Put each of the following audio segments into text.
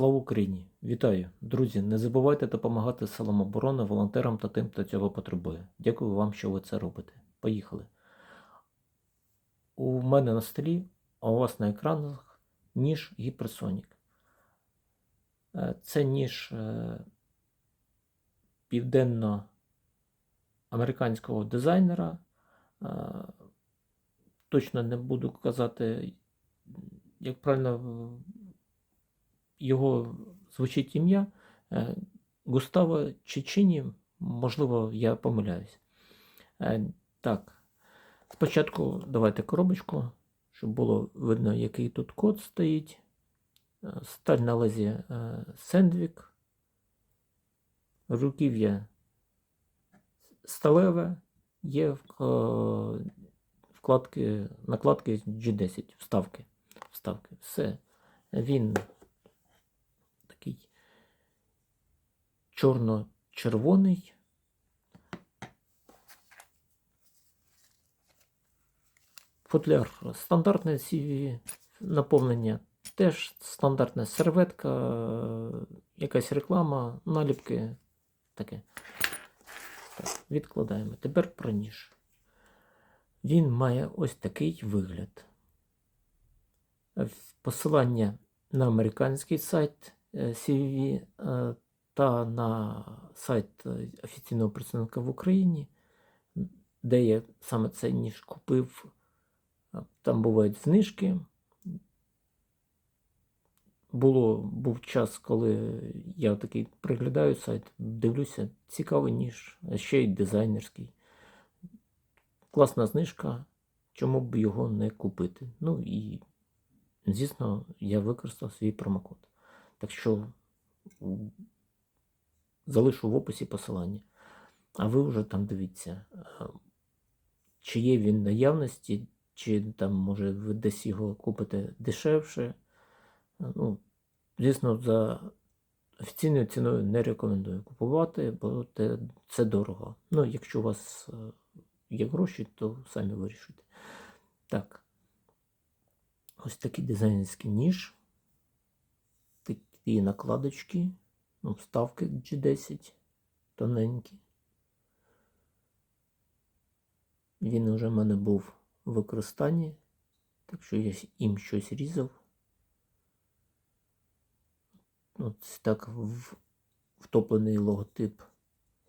Слава Україні! Вітаю! Друзі! Не забувайте допомагати силам оборони, волонтерам та тим, хто цього потребує. Дякую вам, що ви це робите. Поїхали. У мене на столі, а у вас на екранах ніж Гіперсонік. Е, Це ніж е, південно-американського дизайнера. Е, Точно не буду казати, як правильно його звучить ім'я е, Густаво Чечині, можливо, я помиляюсь. Е, Так, спочатку давайте коробочку, щоб було видно, який тут код стоїть. Е, Сталь на лезі Сендвік, руків'я сталеве, є вкладки, накладки G10, вставки. вставки. Все. Він такий чорно-червоний. Футляр стандартне CV наповнення. Теж стандартна серветка, якась реклама, наліпки. Таке. Так, відкладаємо. Тепер про ніж. Він має ось такий вигляд. Посилання на американський сайт е, CVV е, та на сайт е, офіційного представника в Україні, де я саме цей ніж купив. Там бувають знижки. Було, був час, коли я такий приглядаю сайт, дивлюся, цікавий ніж, а ще й дизайнерський. Класна знижка, чому б його не купити. Ну і, звісно, я використав свій промокод. Так що залишу в описі посилання. А ви вже там дивіться, е, чи є він наявності, чи там, може, ви десь його купите дешевше. Ну, звісно, за офіційною ціною не рекомендую купувати, бо це дорого. Ну, якщо у вас е, є гроші, то самі вирішуйте. Так. Ось такий дизайнерський ніж. Такі накладочки. Ну, вставки G10 тоненькі. Він уже в мене був в використанні, так що я їм щось різав. Ось так втоплений логотип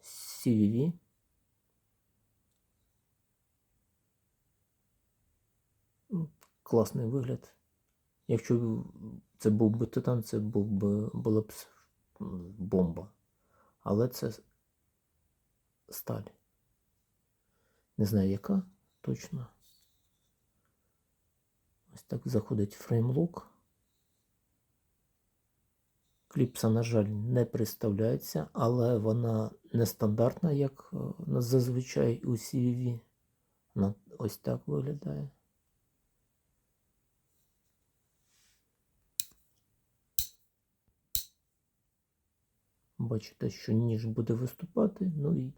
CVV. Класний вигляд. Якщо це був би титан, це був би, була б бомба. Але це сталь. Не знаю, яка точно. Ось так заходить фреймлок. Кліпса, на жаль, не представляється, але вона нестандартна, як е, зазвичай у CVV. Вона ось так виглядає. Бачите, що ніж буде виступати, ну і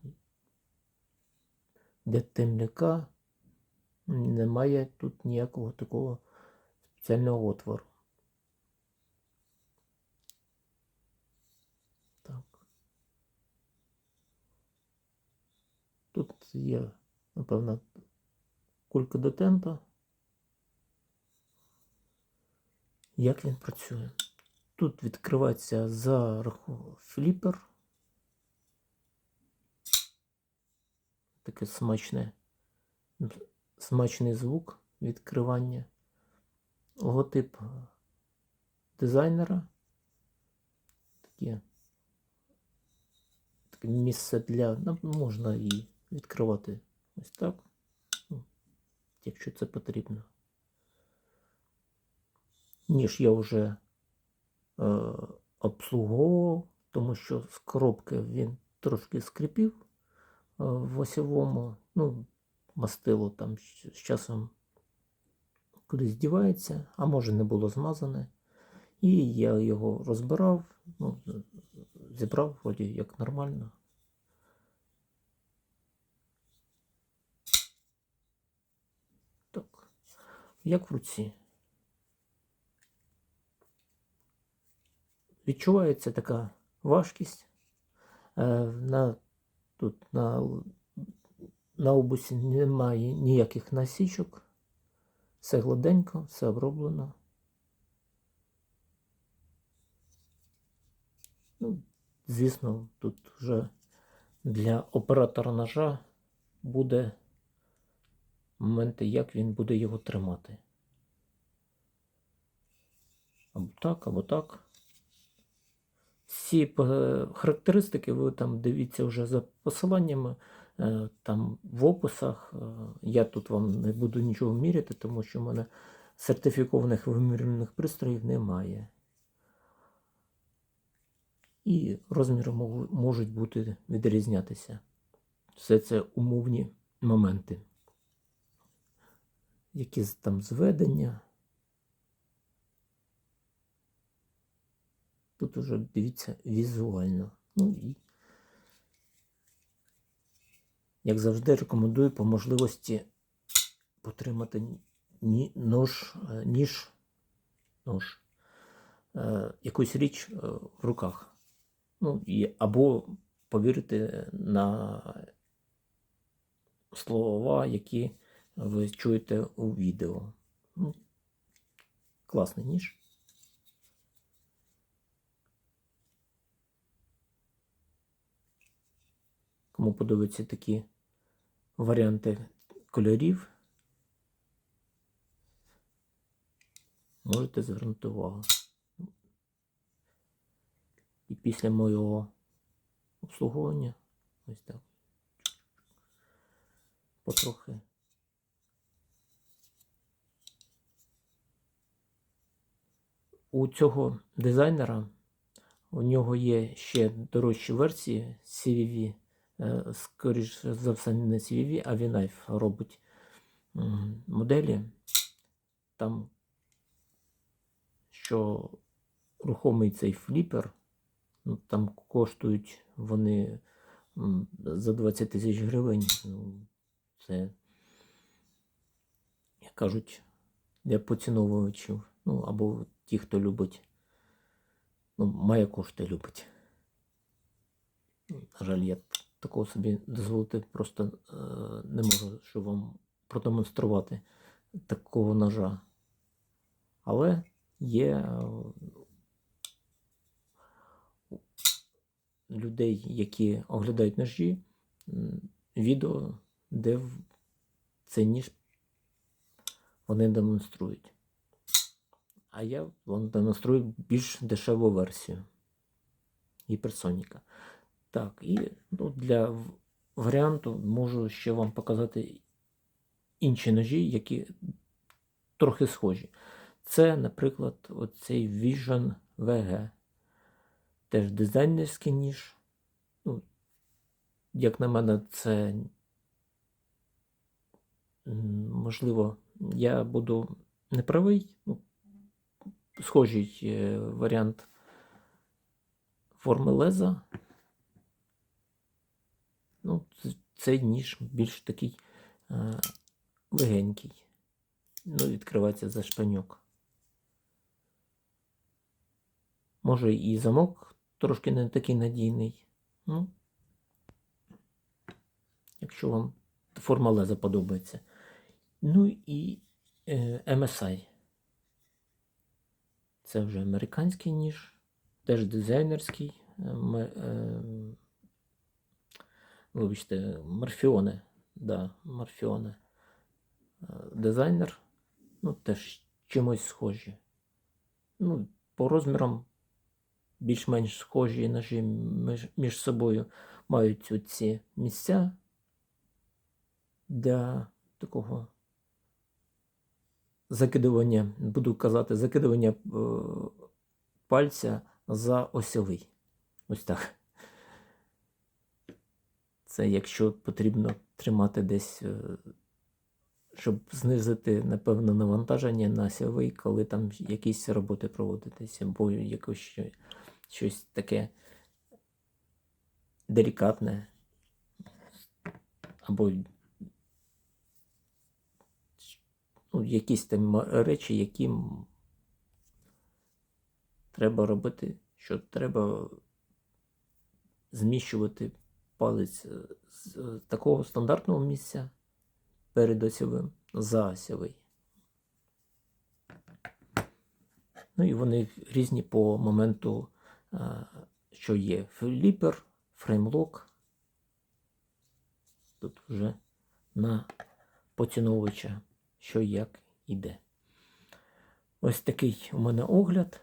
для темляка немає тут ніякого такого спеціального отвору. Так. Тут є, напевно, кулька детента. Як він працює? Тут відкривається за рахунок фліпер. Таке смачне, смачний звук відкривання. Логотип дизайнера. Таке, таке місце для. ну, Можна і відкривати ось так, ну, якщо це потрібно. Ніж я вже е, обслуговував, тому що з коробки він трошки скрипів е, в осьовому, ну, мастило там з часом кудись дівається, а може не було змазане. І я його розбирав, ну, зібрав вроді як нормально. Так, як в руці. Відчувається така важкість. Е, на, тут на, на обусі немає ніяких насічок. Все гладенько, все оброблено. Ну, звісно, тут вже для оператора ножа буде моменти, як він буде його тримати. Або так, або так. Всі е, характеристики ви там дивіться вже за посиланнями, е, там в описах. Е, Я тут вам не буду нічого міряти, тому що в мене сертифікованих вимірювальних пристроїв немає. І розміри можуть бути відрізнятися. Все це умовні моменти. Якісь там зведення. Тут уже дивіться візуально. Ну і, як завжди, рекомендую по можливості потримати нож, е, ніж, нож, е, якусь річ е, в руках. Ну, і, або повірити на слова, які ви чуєте у відео. Ну, класний ніж. Кому подобаються такі варіанти кольорів, можете звернути увагу. І після моєго обслуговування ось так. Потрохи. У цього дизайнера у нього є ще дорожчі версії CVV. Е, Скоріше за все, не CVV, а V-Knife робить моделі. Там, що рухомий цей фліпер, ну, там коштують вони за 20 тисяч гривень. Ну, це, як кажуть, для поціновувачів. Ну, або ті, хто любить. Ну, має кошти любить. На жаль, я такого собі дозволити просто е, не можу, щоб вам продемонструвати такого ножа. Але є е, людей, які оглядають ножі, відео, де цей ніж вони демонструють. А я вам демонструю більш дешеву версію гіперсоніка. Так, і ну, для варіанту можу ще вам показати інші ножі, які трохи схожі. Це, наприклад, оцей Vision VG. Теж дизайнерський ніж. Ну, як на мене, це можливо, я буду неправий. Ну, схожий е, варіант форми леза. Ну, цей ніж більш такий е, легенький. Ну, відкривається за шпаньок. Може і замок трошки не такий надійний. Ну, якщо вам форма леза подобається. Ну і е, MSI. Це вже американський ніж, теж дизайнерський. е, е, Вибачте, Морфіоне. Да, Морфіоне. Е, Дизайнер. Ну, теж чимось схожі. Ну, по розмірам більш-менш схожі ножі між, між собою мають оці місця для такого закидування, буду казати, закидування е, пальця за осьовий. Ось так. Це якщо потрібно тримати десь, е, щоб знизити, напевно, навантаження на сявий, коли там якісь роботи проводитися, або якось щось таке делікатне, або ну, якісь там речі, які треба робити, що треба зміщувати палець е, з е, такого стандартного місця перед осьовим за осьовий. Ну і вони різні по моменту, е, що є фліпер, фреймлок. Тут вже на поціновувача, що як іде. Ось такий у мене огляд.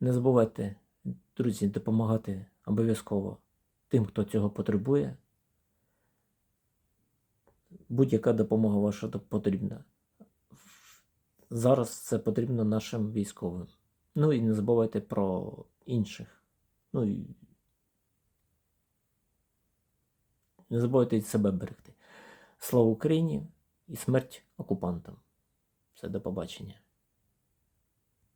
Не забувайте, друзі, допомагати обов'язково тим, хто цього потребує. Будь-яка допомога ваша потрібна. Зараз це потрібно нашим військовим. Ну і не забувайте про інших. Ну і не забувайте себе берегти. Слава Україні і смерть окупантам. Все, до побачення.